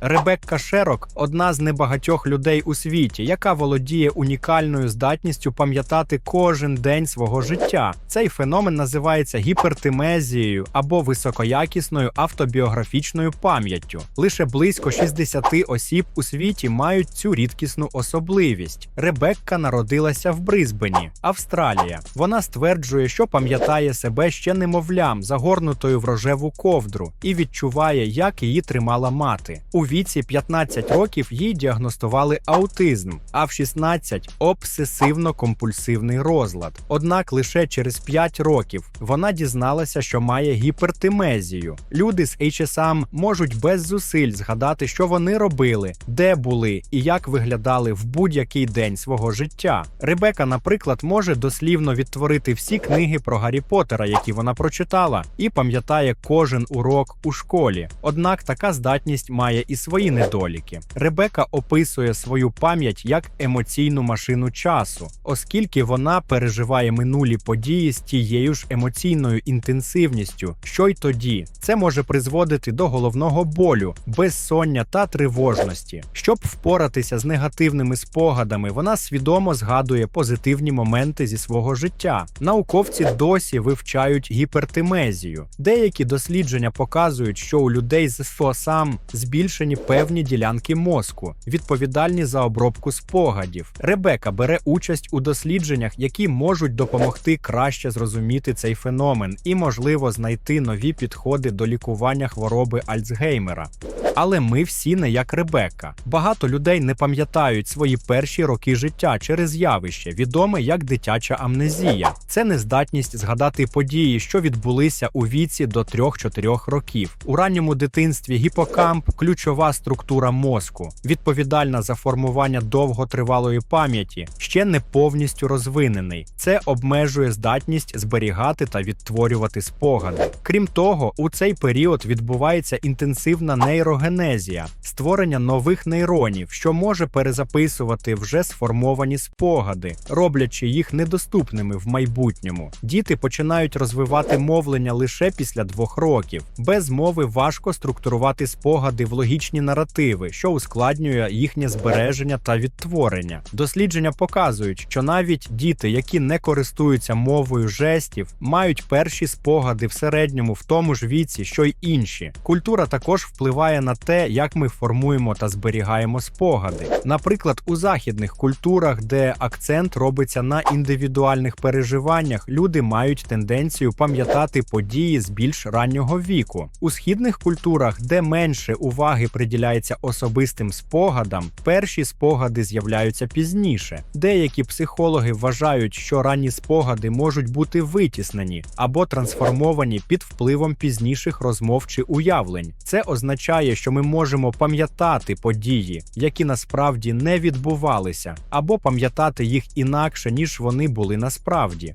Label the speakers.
Speaker 1: Ребекка Шерок одна з небагатьох людей у світі, яка володіє унікальною здатністю пам'ятати кожен день свого життя. Цей феномен називається гіпертимезією або високоякісною автобіографічною пам'яттю. Лише близько 60 осіб у світі мають цю рідкісну особливість. Ребекка народилася в Брисбені, Австралія. Вона стверджує, що пам'ятає себе ще немовлям, загорнутою в рожеву ковдру, і відчуває, як її тримала мати. У віці 15 років їй діагностували аутизм, а в 16 обсесивно-компульсивний розлад. Однак лише через 5 років вона дізналася, що має гіпертимезію. Люди з HSM можуть без зусиль згадати, що вони робили, де були і як виглядали в будь-який день свого життя. Ребека, наприклад, може дослівно відтворити всі книги про Гаррі Поттера, які вона прочитала, і пам'ятає кожен урок у школі. Однак така здатність має і свої недоліки. Ребека описує свою пам'ять як емоційну машину часу, оскільки вона переживає минулі події з тією ж емоційною інтенсивністю, що й тоді. Це може призводити до головного болю, безсоння та тривожності. Щоб впоратися з негативними спогадами, вона свідомо згадує позитивні моменти зі свого життя. Науковці досі вивчають гіпертимезію. Деякі дослідження показують, що у людей з ФОСАМ збільшені певні ділянки мозку, відповідальні за обробку спогадів. Ребека бере участь у дослідженнях, які можуть допомогти краще зрозуміти цей феномен і, можливо, знайти нові підходи до лікування хвороби Альцгеймера. Але ми всі не як Ребекка. Багато людей не пам'ятають свої перші роки життя через явище, відоме як дитяча амнезія. Це нездатність згадати події, що відбулися у віці до 3-4 років. У ранньому дитинстві гіпокамп ключова структура мозку, відповідальна за формування довготривалої пам'яті, ще не повністю розвинений. Це обмежує здатність зберігати та відтворювати спогади. Крім того, у цей період відбувається інтенсивна нейрогенезія, створення нових нейронів, що може перезаписувати вже сформовані спогади, роблячи їх недоступними в майбутньому. Діти починають розвивати мовлення лише після двох років. Без мови важко структурувати спогади в логічні наративи, що ускладнює їхнє збереження та відтворення. Дослідження показують, що навіть діти, які не користуються мовою жестів, мають перші спогади в середньому в тому ж віці, що й інші. Культура також впливає на те, як ми формуємо та зберігаємо спогади. Наприклад, у західних культурах, де акцент робиться на індивідуальних переживаннях, люди мають тенденцію пам'ятати події з більш раннього віку. У східних культурах, де менше уваги приділяється особистим спогадам, перші спогади з'являються пізніше. Деякі психологи вважають, що ранні спогади можуть бути витіснені або трансформовані під впливом пізніших розмов чи уявлень. Це означає, що ми можемо пам'ятати події, які насправді не відбувалися, або пам'ятати їх інакше, ніж вони були насправді.